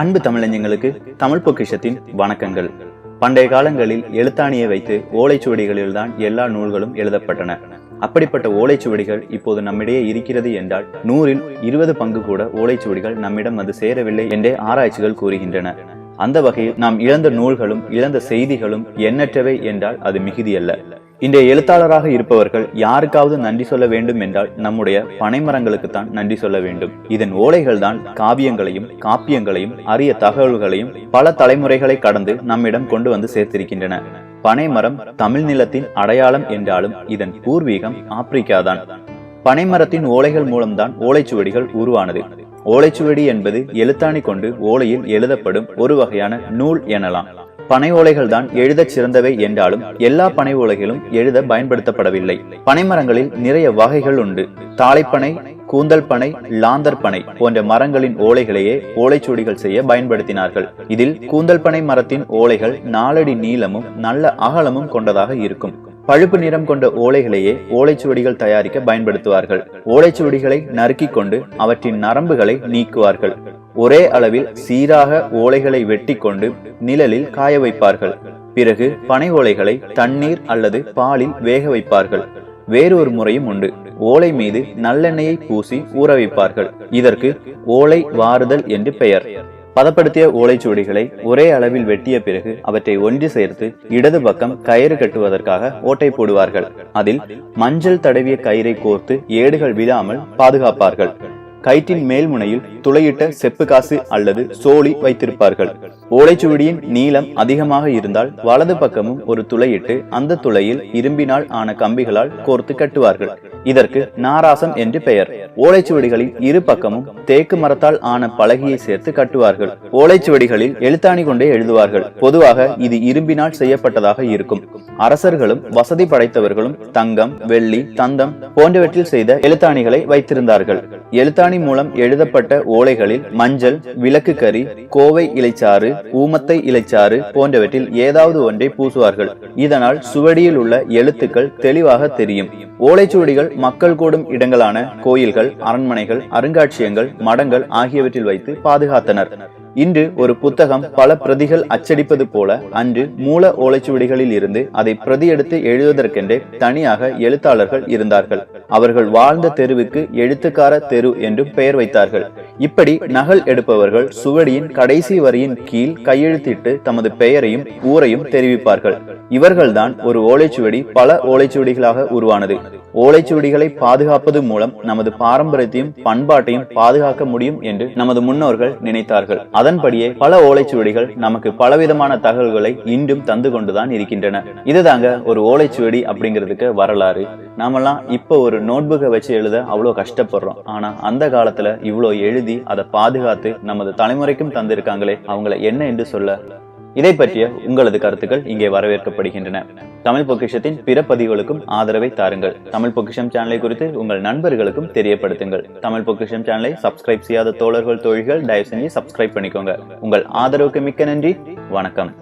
அன்பு தமிழஞ்சங்களுக்கு தமிழ் பொக்கிஷத்தின் வணக்கங்கள். பண்டைய காலங்களில் எழுத்தாணியை வைத்து ஓலைச்சுவடிகளில்தான் எல்லா நூல்களும் எழுதப்பட்டன. அப்படிப்பட்ட ஓலைச்சுவடிகள் இப்போது நம்மிடையே இருக்கிறது என்றால் நூறில் இருபது பங்கு கூட ஓலைச்சுவடிகள் நம்மிடம் அது சேரவில்லை என்றே ஆராய்ச்சிகள் கூறுகின்றன. அந்த வகையில் நாம் இழந்த நூல்களும் இழந்த செய்திகளும் எண்ணற்றவை என்றால் அது மிகுதியல்ல. இன்றைய எழுத்தாளராக இருப்பவர்கள் யாருக்காவது நன்றி சொல்ல வேண்டும் என்றால் நம்முடைய பனைமரங்களுக்குத்தான் நன்றி சொல்ல வேண்டும். இதன் ஓலைகள் தான் காவியங்களையும் காப்பியங்களையும் அரிய தகவல்களையும் பல தலைமுறைகளை கடந்து நம்மிடம் கொண்டு வந்து சேர்த்திருக்கின்றன. பனைமரம் தமிழ் நிலத்தின் அடையாளம் என்றாலும் இதன் பூர்வீகம் ஆப்பிரிக்கா தான் பனைமரத்தின் ஓலைகள் மூலம்தான் ஓலைச்சுவடிகள் உருவானது. ஓலைச்சுவடி என்பது எழுத்தாணி கொண்டு ஓலையில் எழுதப்படும் ஒரு வகையான நூல் எனலாம். பனை ஓலைகள் தான் எழுதச் சிறந்தவை என்றாலும் எல்லா பனை ஓலைகளும் எழுத பயன்படுத்தப்படவில்லை. பனைமரங்களில் நிறைய வகைகள் உண்டு. தாளைப்பனை கூந்தல் பனை லாந்தர் பனை போன்ற மரங்களின் ஓலைகளையே ஓலைச்சுவடிகள் செய்ய பயன்படுத்தினார்கள். இதில் கூந்தல் பனை மரத்தின் ஓலைகள் நாலடி நீளமும் நல்ல அகலமும் கொண்டதாக இருக்கும். பழுப்பு நிறம் கொண்ட ஓலைகளையே ஓலைச்சுவடிகள் தயாரிக்க பயன்படுத்துவார்கள். ஓலைச்சுவடிகளை நறுக்கிக் கொண்டு அவற்றின் நரம்புகளை நீக்குவார்கள். ஒரே அளவில் சீராக ஓலைகளை வெட்டி கொண்டு நிழலில் காய வைப்பார்கள். பிறகு பனை ஓலைகளை தண்ணீர் அல்லது பாலில் வேக வைப்பார்கள். வேறொரு முறையும் உண்டு. ஓலை மீது நல்லெண்ணெயை பூசி ஊற வைப்பார்கள். இதற்கு ஓலை வாறுதல் என்று பெயர். பதப்படுத்திய ஓலைச்சுவடிகளை ஒரே அளவில் வெட்டிய பிறகு அவற்றை ஒன்று சேர்த்து இடது பக்கம் கயிறு கட்டுவதற்காக ஓட்டை போடுவார்கள். அதில் மஞ்சள் தடவிய கயிறை கோர்த்து ஏடுகள் விழாமல் பாதுகாப்பார்கள். கயிற்றின் மேல்முனையில் துளையிட்ட செப்பு காசு அல்லது சோழி வைத்திருப்பார்கள். ஓலைச்சுவடியின் நீளம் அதிகமாக இருந்தால் வலது பக்கமும் ஒரு துளையிட்டு அந்த துளையில் இரும்பினால் ஆன கம்பிகளால் கோர்த்து கட்டுவார்கள். இதற்கு நாராசம் என்று பெயர். ஓலைச்சுவடிகளின் இரு பக்கமும் தேக்கு மரத்தால் ஆன பலகையை சேர்த்து கட்டுவார்கள். ஓலைச்சுவடிகளில் எழுத்தாணி கொண்டே எழுதுவார்கள். பொதுவாக இது இரும்பினால் செய்யப்பட்டதாக இருக்கும். அரசர்களும் வசதி படைத்தவர்களும் தங்கம் வெள்ளி தந்தம் போன்றவற்றில் செய்த எழுத்தாணிகளை வைத்திருந்தார்கள். எழுத்தாணி மூலம் எழுதப்பட்ட ஓலைகளில் மஞ்சள் விளக்கு கறி கோவை இலைச்சாறு ஊமத்தை இலைச்சாறு போன்றவற்றில் ஏதாவது ஒன்றை பூசுவார்கள். இதனால் சுவடியில் உள்ள எழுத்துக்கள் தெளிவாக தெரியும். ஓலைச்சுவடிகள் மக்கள் கூடும் இடங்களான கோயில்கள் அரண்மனைகள் அருங்காட்சியகங்கள் மடங்கள் ஆகியவற்றில் வைத்து பாதுகாத்தனர். இன்று ஒரு புத்தகம் பல பிரதிகள் அச்சடிப்பது போல அன்று மூல ஓலைச்சுவடிகளில் இருந்து அதை பிரதி எடுத்து எழுதுவதற்கென்றே தனியாக எழுத்தாளர்கள் இருந்தார்கள். அவர்கள் வாழ்ந்த தெருவுக்கு எழுத்துக்கார தெரு என்றும் பெயர் வைத்தார்கள். இப்படி நகல் எடுப்பவர்கள் சுவடியின் கடைசி வரியின் கீழ் கையெழுத்திட்டு தமது பெயரையும் ஊரையும் தெரிவிப்பார்கள். இவர்கள்தான் ஒரு ஓலைச்சுவடி பல ஓலைச்சுவடிகளாக உருவானது. ஓலைச்சுவடிகளை பாதுகாப்பது மூலம் நமது பாரம்பரியத்தையும் பண்பாட்டையும் பாதுகாக்க முடியும் என்று நமது முன்னோர்கள் நினைத்தார்கள். அதன்படியே பல ஓலைச்சுவடிகள் நமக்கு பலவிதமான தகவல்களை இன்றும் தந்து கொண்டுதான் இருக்கின்றன. இதுதாங்க ஒரு ஓலைச்சுவடி அப்படிங்கிறதுக்கு வரலாறு. நாமெல்லாம் இப்ப ஒரு நோட்புக்கை வச்சு எழுத அவ்வளவு கஷ்டப்படுறோம். ஆனா அந்த காலத்துல இவ்வளவு எழுதி அதை பாதுகாத்து நமது தலைமுறைக்கும் தந்திருக்காங்களே அவங்கள என்ன என்று சொல்ல? இதை பற்றிய உங்களது கருத்துக்கள் இங்கே வரவேற்கப்படுகின்றன. தமிழ் பொக்கிஷத்தின் பிற பதிவுகளுக்கும் ஆதரவை தாருங்கள். தமிழ் பொக்கிஷம் சேனலை குறித்து உங்கள் நண்பர்களுக்கும் தெரியப்படுத்துங்கள். தமிழ் பொக்கிஷம் சேனலை சப்ஸ்கிரைப் செய்யாத தோழர்கள் தோழிகள் தயவு செஞ்சு சப்ஸ்கிரைப் பண்ணிக்கோங்க. உங்கள் ஆதரவுக்கு மிக்க நன்றி. வணக்கம்.